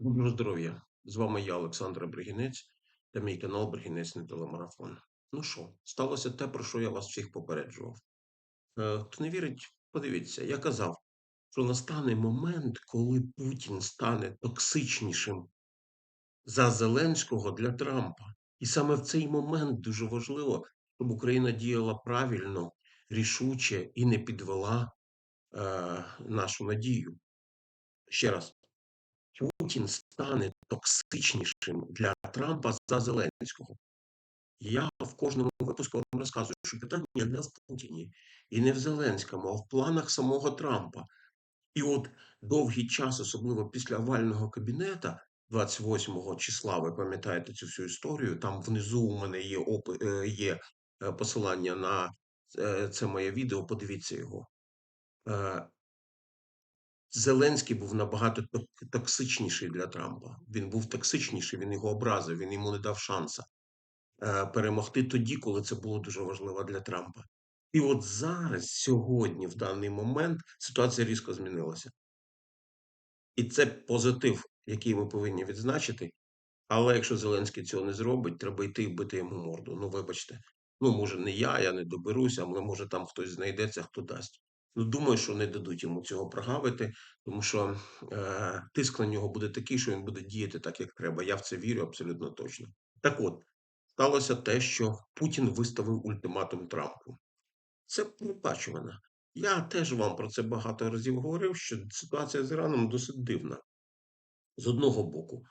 Доброго здоров'я! З вами я, Олександр Бригінець, та мій канал Бригінець не телемарафон. Ну що, сталося те, про що я вас всіх попереджував. Е, Хто не вірить, подивіться, я казав, що настане момент, коли Путін стане токсичнішим за Зеленського для Трампа. І саме в цей момент дуже важливо, щоб Україна діяла правильно, рішуче і не підвела е, нашу надію. Ще раз. Путін стане токсичнішим для Трампа за Зеленського. Я в кожному випуску вам розказую, що питання не в Путіні і не в Зеленському, а в планах самого Трампа. І от довгий час, особливо після овального кабінета 28 числа, ви пам'ятаєте цю всю історію. Там внизу у мене є опи, е, є е, посилання на е, це моє відео. Подивіться його. Зеленський був набагато токсичніший для Трампа. Він був токсичніший, він його образив, він йому не дав шанса е, перемогти тоді, коли це було дуже важливо для Трампа. І от зараз, сьогодні, в даний момент, ситуація різко змінилася. І це позитив, який ми повинні відзначити. Але якщо Зеленський цього не зробить, треба йти і бити йому морду. Ну, вибачте. Ну, може, не я, я не доберуся, але може там хтось знайдеться, хто дасть. Ну, думаю, що не дадуть йому цього прогавити, тому що е, тиск на нього буде такий, що він буде діяти так, як треба. Я в це вірю абсолютно точно. Так от, сталося те, що Путін виставив ультиматум Трампу. Це передбачувано. Я теж вам про це багато разів говорив, що ситуація з Іраном досить дивна. З одного боку,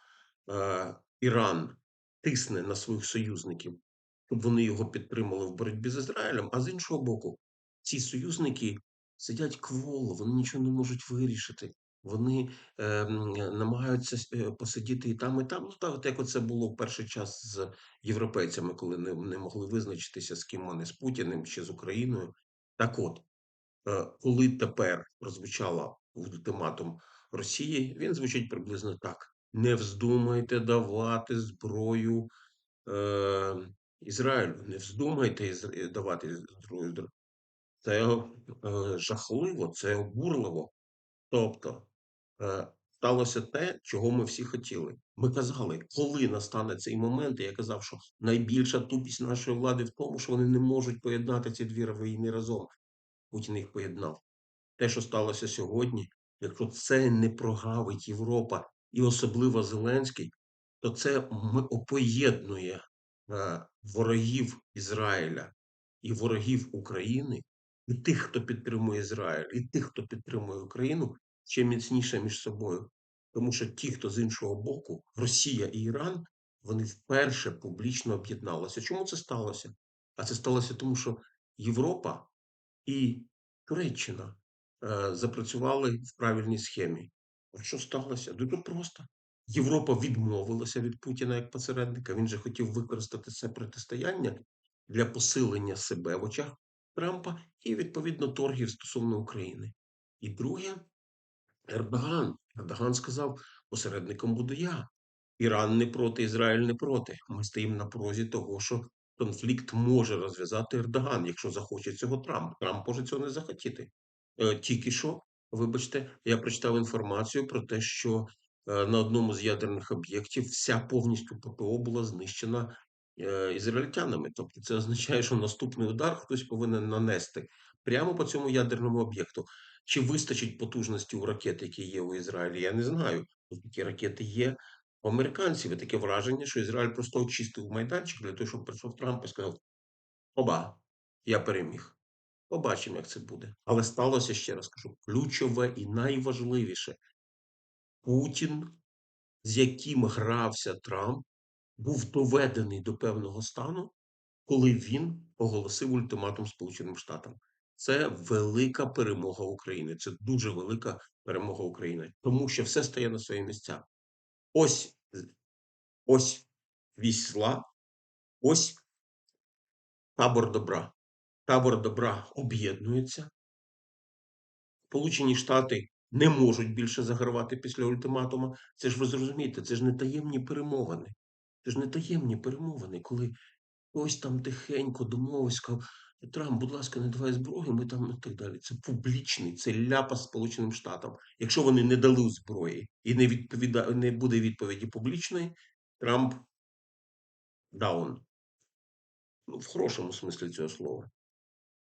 е, Іран тисне на своїх союзників, щоб вони його підтримали в боротьбі з Ізраїлем, а з іншого боку, ці союзники сидять кволо, вони нічого не можуть вирішити. Вони е, намагаються е, посидіти і там, і там. Ну так, як це було в перший час з європейцями, коли не, не могли визначитися, з ким вони з Путіним чи з Україною. Так от, е, коли тепер прозвучала ультиматум Росії, він звучить приблизно так: не вздумайте давати зброю е, Ізраїлю, не вздумайте давати зброю. Це е, жахливо, це обурливо. Тобто е, сталося те, чого ми всі хотіли. Ми казали, коли настане цей момент, і я казав, що найбільша тупість нашої влади в тому, що вони не можуть поєднати ці дві війни разом. Путін їх поєднав. Те, що сталося сьогодні, якщо це не прогавить Європа і особливо Зеленський, то це м- поєднує е, ворогів Ізраїля і ворогів України, і тих, хто підтримує Ізраїль, і тих, хто підтримує Україну, ще міцніше між собою. Тому що ті, хто з іншого боку, Росія і Іран, вони вперше публічно об'єдналися. Чому це сталося? А це сталося тому, що Європа і Туреччина е, запрацювали в правильній схемі. А що сталося? Дуже просто. Європа відмовилася від Путіна як посередника. Він же хотів використати це протистояння для посилення себе в очах Трампа і, відповідно, торгів стосовно України. І друге, Ердоган. Ердоган сказав: посередником буду я. Іран не проти, Ізраїль не проти. Ми стоїмо на порозі того, що конфлікт може розв'язати Ердоган, якщо захоче цього Трамп. Трамп може цього не захотіти. Е, Тільки що, вибачте, я прочитав інформацію про те, що е, на одному з ядерних об'єктів вся повністю ППО була знищена ізраїльтянами. Тобто, це означає, що наступний удар хтось повинен нанести прямо по цьому ядерному об'єкту. Чи вистачить потужності у ракет, які є у Ізраїлі? Я не знаю. Такі ракети є. У американців є таке враження, що Ізраїль просто очистив майданчик для того, щоб прийшов Трамп і сказав: Оба, я переміг. Побачимо, як це буде. Але сталося, ще раз кажу, ключове і найважливіше. Путін, з яким грався Трамп, був доведений до певного стану, коли він оголосив ультиматум Сполученим Штатам. Це велика перемога України. Це дуже велика перемога України, тому що все стає на свої місця. Ось ось зла, ось табор добра. Табор добра об'єднується. Сполучені Штати не можуть більше загравати після ультиматума. Це ж ви зрозумієте, це ж не таємні перемовини. Це ж не таємні перемовини, коли хтось там тихенько домовився, Трамп, будь ласка, не давай зброю, ми там і так далі. Це публічний, це ляпас Сполученим Штатам. Якщо вони не дали зброї і не відповіда... не буде відповіді публічної, Трамп даун. Ну, в хорошому смислі цього слова.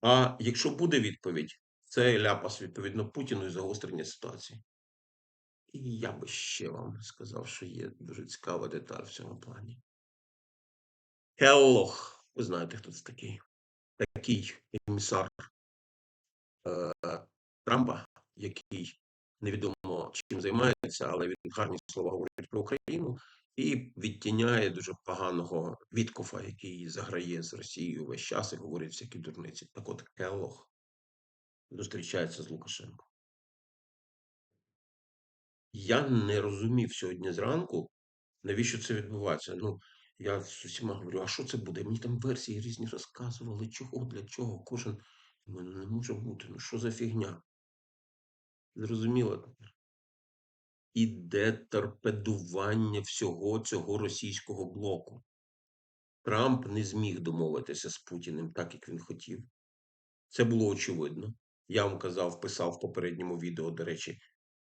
А якщо буде відповідь, це ляпас відповідно Путіну і загострення ситуації. І я би ще вам сказав, що є дуже цікава деталь в цьому плані. Келлох, ви знаєте, хто це такий? Такий емісар е, Трампа, який невідомо чим займається, але він гарні слова говорить про Україну і відтіняє дуже поганого Віткофа, який заграє з Росією весь час і говорить всякі дурниці. Так от Келлох зустрічається з Лукашенком. Я не розумів сьогодні зранку, навіщо це відбувається. Ну, я з усіма говорю, а що це буде? Мені там версії різні розказували, чого, для чого, кожен. Думаю, ну не може бути, ну що за фігня? Зрозуміло. Іде торпедування всього цього російського блоку. Трамп не зміг домовитися з Путіним так, як він хотів. Це було очевидно. Я вам казав, писав в попередньому відео, до речі,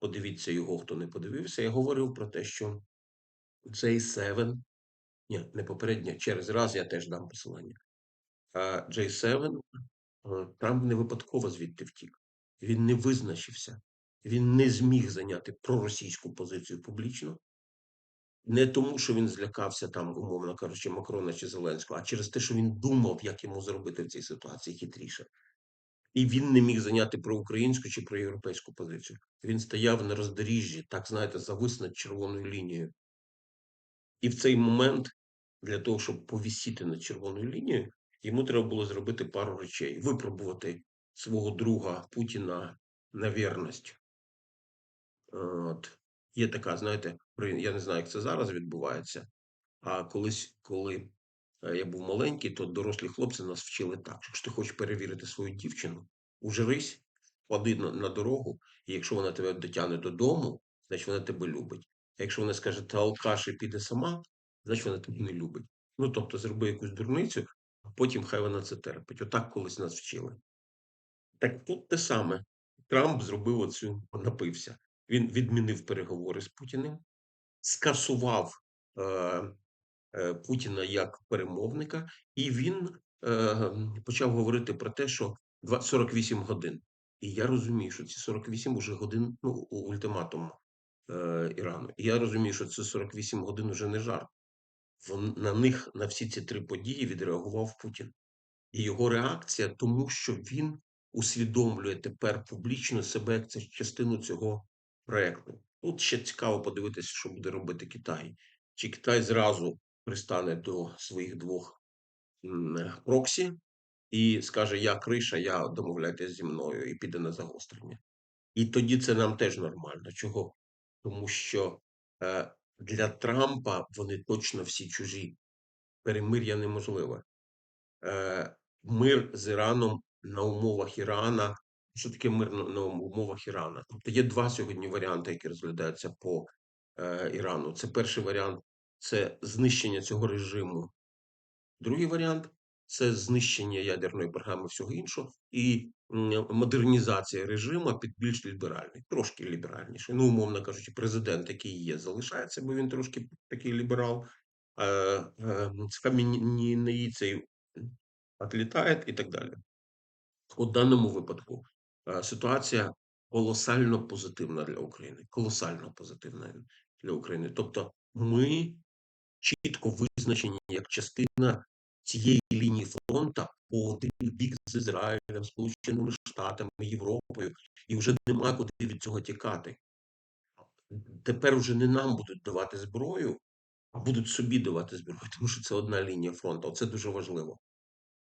подивіться його, хто не подивився. Я говорив про те, що J7, ні, не попередньо, через раз я теж дам посилання. А J7 е, Трамп не випадково звідти втік. Він не визначився. Він не зміг зайняти проросійську позицію публічно. Не тому, що він злякався там, умовно кажучи, Макрона чи Зеленського, а через те, що він думав, як йому зробити в цій ситуації хитріше. І він не міг зайняти проукраїнську чи проєвропейську позицію. Він стояв на роздоріжжі, так знаєте, завис над червоною лінією. І в цей момент, для того, щоб повісіти над червоною лінією, йому треба було зробити пару речей: випробувати свого друга Путіна на вірність. От. Є така, знаєте, я не знаю, як це зараз відбувається. А колись, коли я був маленький, то дорослі хлопці нас вчили так: що якщо ти хочеш перевірити свою дівчину, ужирись, впади на, дорогу, і якщо вона тебе дотягне додому, значить вона тебе любить. А якщо вона скаже, та алкаш і піде сама, значить вона тебе не любить. Ну тобто, зроби якусь дурницю, а потім хай вона це терпить. Отак колись нас вчили. Так тут те саме. Трамп зробив оцю, напився. Він відмінив переговори з Путіним, скасував е, е, Путіна як перемовника, і він е, почав говорити про те, що 48 годин. І я розумію, що ці 48 уже годин ну, ультиматуму е, Ірану. І я розумію, що це 48 годин уже не жарт. Вон, на них на всі ці три події відреагував Путін. І його реакція, тому що він усвідомлює тепер публічно себе як це частину цього проекту. Тут ще цікаво подивитися, що буде робити Китай. Чи Китай зразу пристане до своїх двох проксі і скаже: Я криша, я домовляйтесь зі мною і піде на загострення. І тоді це нам теж нормально. Чого? Тому що е, для Трампа вони точно всі чужі. Перемир'я неможливе. Е, Мир з Іраном на умовах Ірана. Що таке мир на, на умовах Ірана? Тобто є два сьогодні варіанти, які розглядаються по е, Ірану. Це перший варіант це знищення цього режиму. Другий варіант це знищення ядерної програми всього іншого і модернізація режиму під більш ліберальний, трошки ліберальніший. Ну, умовно кажучи, президент, який є, залишається, бо він трошки такий ліберал. Е, е, цей отлітає і так далі. У даному випадку е, ситуація колосально позитивна для України. Колосально позитивна для України. Тобто, ми чітко визначені як частина цієї лінії фронту по один бік з Ізраїлем, Сполученими Штатами, Європою, і вже нема куди від цього тікати. Тепер вже не нам будуть давати зброю, а будуть собі давати зброю, тому що це одна лінія фронту. Це дуже важливо.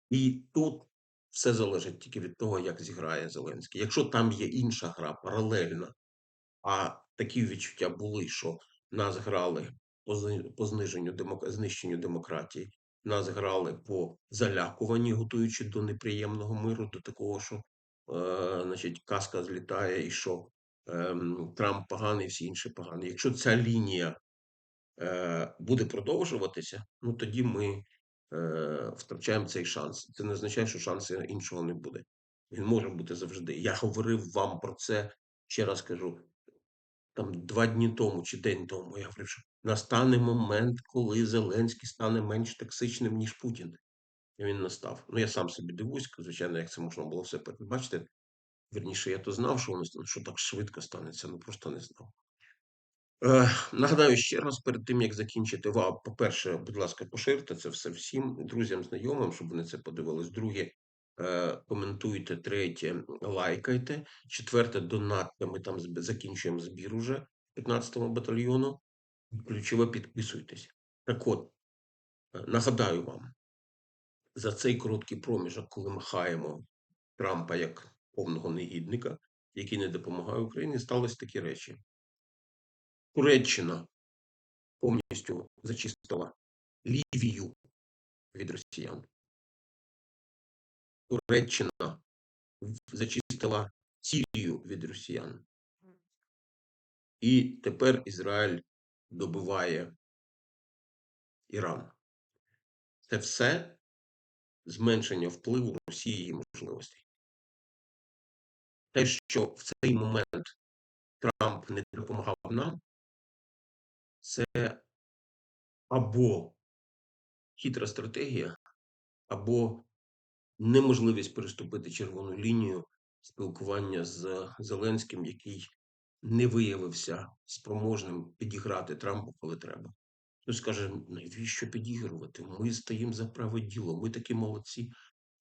І тут все залежить тільки від того, як зіграє Зеленський. Якщо там є інша гра паралельна, а такі відчуття були, що нас грали по зниженню знищенню демократії, нас грали по залякуванні, готуючи до неприємного миру, до такого, що е, значить, казка злітає, і що е, Трамп поганий, всі інші погані. Якщо ця лінія е, буде продовжуватися, ну тоді ми е, втрачаємо цей шанс. Це не означає, що шансу іншого не буде. Він може бути завжди. Я говорив вам про це, ще раз кажу, там два дні тому чи день тому. Я говорив, що настане момент, коли Зеленський стане менш токсичним, ніж Путін. І він настав. Ну, я сам собі дивуюсь, звичайно, як це можна було все передбачити. Вірніше, я то знав, що воно стане, що так швидко станеться, ну просто не знав. Е, нагадаю ще раз, перед тим як закінчити, вам, по-перше, будь ласка, поширте це все всім друзям, знайомим, щоб вони це подивились. Друге, коментуйте, третє, лайкайте. Четверте, донатьте. Ми там закінчуємо збір уже 15-му батальйону. Ключове підписуйтесь. Так от, е, нагадаю вам, за цей короткий проміжок, коли ми хаємо Трампа як повного негідника, який не допомагає Україні, сталися такі речі. Туреччина повністю зачистила Лівію від росіян. Туреччина зачистила Сірію від росіян. І тепер Ізраїль добиває Іран. Це все зменшення впливу Росії і можливостей. Те, що в цей момент Трамп не допомагав нам, це або хитра стратегія, або неможливість переступити червону лінію спілкування з Зеленським, який не виявився спроможним підіграти Трампу, коли треба. Хтось скаже, навіщо підігрувати? Ми стоїмо за праве діло, ми такі молодці,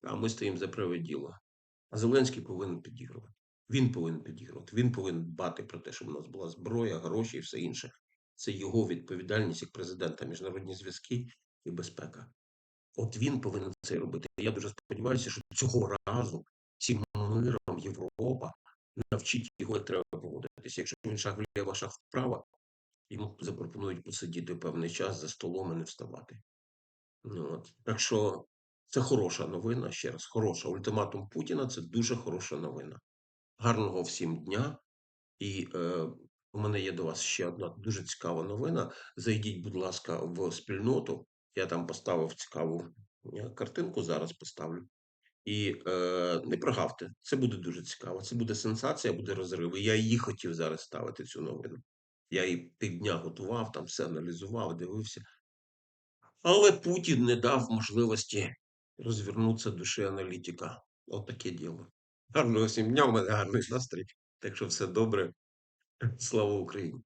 а ми стоїмо за праве діло. А Зеленський повинен підігрувати. Він повинен підігрувати. Він повинен дбати про те, щоб у нас була зброя, гроші і все інше. Це його відповідальність як президента, міжнародні зв'язки і безпека. От він повинен це робити. Я дуже сподіваюся, що цього разу цим миром Європа навчить його, як треба поводитися. Якщо він шаг вліво, шаг вправо, йому запропонують посидіти певний час за столом і не вставати. Ну, от. Так що це хороша новина, ще раз, хороша. Ультиматум Путіна це дуже хороша новина. Гарного всім дня. І е, у мене є до вас ще одна дуже цікава новина. Зайдіть, будь ласка, в спільноту. Я там поставив цікаву е, картинку, зараз поставлю. І е, не прогавте, це буде дуже цікаво. Це буде сенсація, буде розрив. Я її хотів зараз ставити цю новину. Я її півдня готував, там все аналізував, дивився. Але Путін не дав можливості розвернутися душі аналітика. От таке діло. Гарного всім дня, у мене гарний настрій. Так що все добре. Слава Україні!